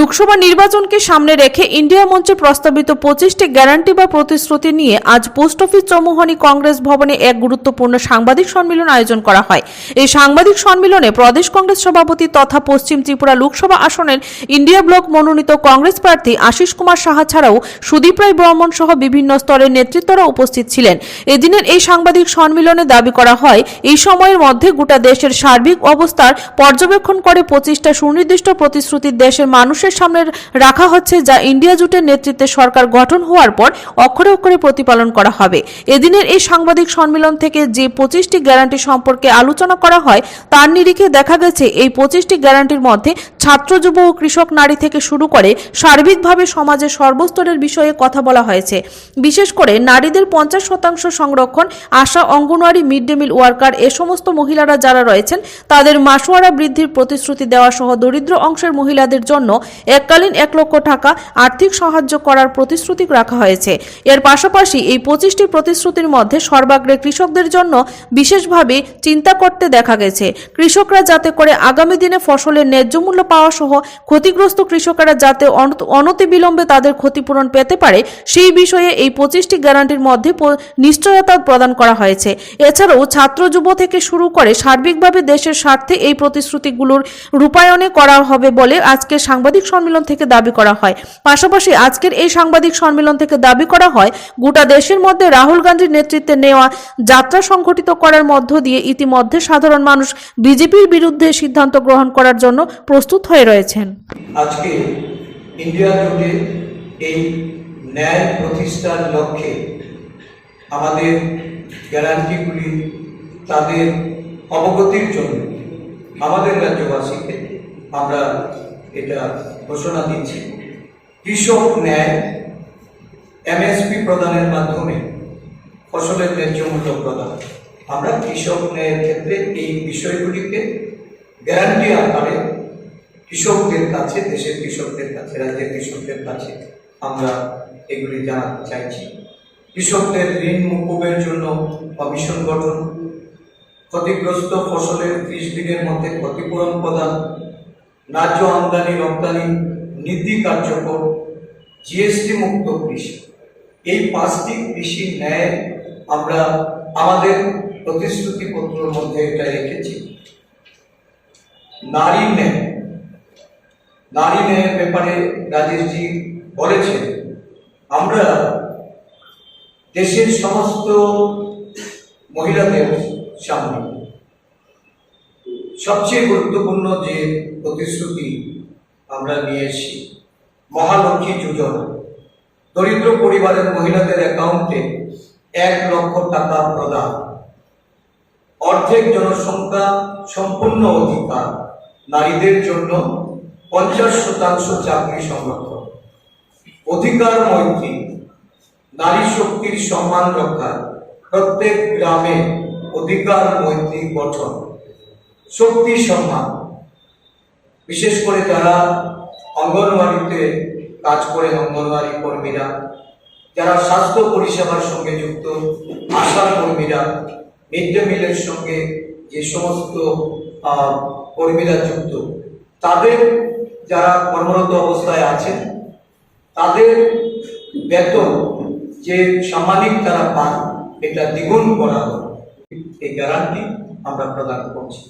লোকসভা নির্বাচনকে সামনে রেখে ইন্ডিয়া মঞ্চে প্রস্তাবিত পঁচিশটি গ্যারান্টি বা প্রতিশ্রুতি নিয়ে আজ পোস্ট অফিস চৌমুহনী কংগ্রেস ভবনে এক গুরুত্বপূর্ণ সাংবাদিক সম্মেলন আয়োজন করা হয়। এই সাংবাদিক সম্মেলনে প্রদেশ কংগ্রেস সভাপতি তথা পশ্চিম ত্রিপুরা লোকসভা আসনের ইন্ডিয়া ব্লক মনোনীত কংগ্রেস প্রার্থী আশিস কুমার সাহা ছাড়াও সুদীপ রায় বর্মন সহ বিভিন্ন স্তরের নেতৃত্বরা উপস্থিত ছিলেন। এদিনের এই সাংবাদিক সম্মেলনে দাবি করা হয়, এই সময়ের মধ্যে গোটা দেশের সার্বিক অবস্থার পর্যবেক্ষণ করে পঁচিশটা সুনির্দিষ্ট প্রতিশ্রুতি দেশের মানুষের সামনে রাখা হচ্ছে, যা ইন্ডিয়া জোটের নেতৃত্বে সরকার গঠন হওয়ার পর অক্ষরে অক্ষরে প্রতিপালন করা হবে। এদিনের এই সাংবাদিক সম্মেলন থেকে যে পঁচিশটি গ্যারান্টি সম্পর্কে আলোচনা করা হয়, তার নিরিখে দেখা গেছে, এই পঁচিশটি গ্যারান্টির মধ্যে ছাত্র, যুব ও কৃষক নারী থেকে শুরু করে সার্বিকভাবে সমাজের সর্বস্তরের বিষয়ে কথা বলা হয়েছে। বিশেষ করে নারীদের পঞ্চাশ শতাংশ সংরক্ষণ, ASHA, anganwadi, mid day meal worker, এ সমস্ত মহিলারা যারা রয়েছেন, তাদের মাসোয়ারা বৃদ্ধির প্রতিশ্রুতি দেওয়া সহ দরিদ্র অংশের মহিলাদের জন্য এককালীন এক লক্ষ টাকা আর্থিক সাহায্য করার প্রতিশ্রুতি রাখা হয়েছে। এর পাশাপাশি এই পঁচিশটি প্রতিশ্রুতির মধ্যে সর্বাগ্রে কৃষকদের জন্য বিশেষভাবে চিন্তা করতে দেখা গেছে। কৃষকরা যাতে করে আগামী দিনে ফসলের ন্যায্য মূল্য পাওয়া সহ ক্ষতিগ্রস্ত কৃষকেরা যাতে অনত- অনতিবিলম্বে তাদের ক্ষতিপূরণ পেতে পারে, সেই বিষয়ে এই পঁচিশটি গ্যারান্টির মধ্যে নিশ্চয়তা প্রদান করা হয়েছে। এছাড়াও ছাত্র যুব থেকে শুরু করে সার্বিকভাবে দেশের স্বার্থে এই প্রতিশ্রুতিগুলোর রূপায়ণে করা হবে বলে আজকের সাংবাদিক সম্মেলন থেকে দাবি করা হয়। পাশাপাশি আজকের এই সাংবাদিক সম্মেলন থেকে দাবি করা হয়, গোটা দেশের মধ্যে রাহুল গান্ধীর নেতৃত্বে নেওয়া যাত্রা সংগঠিত করার মধ্য দিয়ে ইতিমধ্যে সাধারণ মানুষ বিজেপির বিরুদ্ধে সিদ্ধান্ত গ্রহণ করার জন্য প্রস্তুত হয়ে রয়েছেন। আজকে ইন্ডিয়া জোটে এই ন্যায় প্রতিষ্ঠার লক্ষ্যে আমাদের গ্যারান্টিগুলি তাদের অবগতির জন্য আমাদের রাজ্যবাসীকে আমরা এটা ঘোষণা দিচ্ছি। কৃষক ন্যায় এমএসপি প্রদানের মাধ্যমে ফসলের ন্যায্য মূল্য প্রদান। আমরা কৃষক ন্যায়ের ক্ষেত্রে এই বিষয়গুলিকে গ্যারান্টি আকারে কৃষকদের কাছে, দেশের কৃষকদের কাছে, রাজ্যের কৃষকদের কাছে আমরা এগুলি জানাতে চাইছি। কৃষকদের ঋণ মুকুবের জন্য কমিশন গঠন। ক্ষতিগ্রস্ত ফসলের ত্রিশ দিনের মধ্যে ক্ষতিপূরণ প্রদান। ন্যায্য আমদানি, রপ্তানি, নীতি কার্যকর জিএসটি মুক্ত কৃষি। এই পাঁচটি কৃষি ন্যায় আমরা আমাদের প্রতিশ্রুতিপত্রের মধ্যে এটা রেখেছি। নারী ন্যায়। নারী ন্যায়ের ব্যাপারে রাজেশজি বলেছেন, আমরা দেশের সমস্ত মহিলাদের সামনে সবচেয়ে গুরুত্বপূর্ণ যে প্রতিশ্রুতি আমরা নিয়েছি, মহালক্ষ্মী যোজনা। দরিদ্র পরিবারের মহিলাদের অ্যাকাউন্টে এক লক্ষ টাকা প্রদান। অর্ধেক জনসংখ্যা সম্পূর্ণ অধিকার। নারীদের জন্য পঞ্চাশ শতাংশ চাকরি সংরক্ষণ অধিকার মৈত্রী। নারী শক্তির সম্মান রক্ষা প্রত্যেক গ্রামে অধিকার মৈত্রী গঠন। শক্তি সম্মান। বিশেষ করে যারা অঙ্গনওয়াড়িতে কাজ করে অঙ্গনওয়াড়ি কর্মীরা, যারা স্বাস্থ্য পরিষেবার সঙ্গে যুক্ত আশা কর্মীরা, মিড ডে মিলের সঙ্গে যে সমস্ত কর্মীরা যুক্ত, তাদের যারা কর্মরত অবস্থায় আছেন, তাদের বেতন যে সামাজিক তারা পান, এটা দ্বিগুণ করা এই গ্যারান্টি আমরা প্রদান করছি।